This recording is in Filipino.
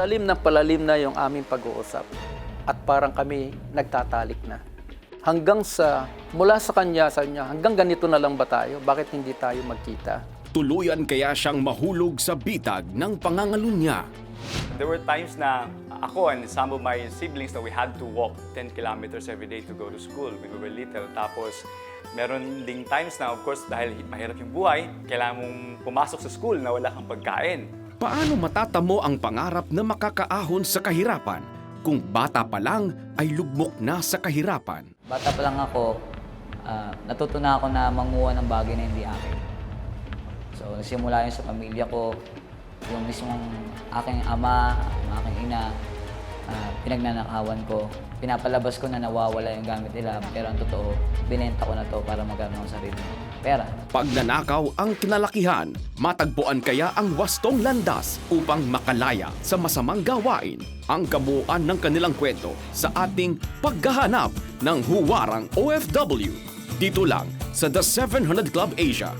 Palalim na palalim na yung aming pag-uusap. At parang kami nagtatalik na. Hanggang sa, mula sa kanya, sa kanya, hanggang ganito na lang ba tayo? Bakit hindi tayo magkita? Tuluyan kaya siyang mahulog sa bitag ng pangangalunya. There were times na ako and some of my siblings na we had to walk 10 kilometers every day to go to school when we were little. Tapos, meron ding times na, of course, dahil mahirap yung buhay, kailangan mong pumasok sa school na wala kang pagkain. Paano matatamo ang pangarap na makakaahon sa kahirapan kung bata pa lang ay lugmok na sa kahirapan? Bata pa lang ako, ah, natuto na ako na manguha ng bagay na hindi akin. So, nagsimula yun sa pamilya ko, yung mismong aking ama, ang aking ina, ah, pinagnanakawan ko. Pinapalabas ko na nawawala yung gamit nila, pero ang totoo, binenta ko na to para magkaroon ng sarili pera. Pag nanakaw ang kinalakihan, matagpuan kaya ang wastong landas upang makalaya sa masamang gawain ang kabuuan ng kanilang kwento sa ating paghahanap ng huwarang OFW. Dito lang sa The 700 Club Asia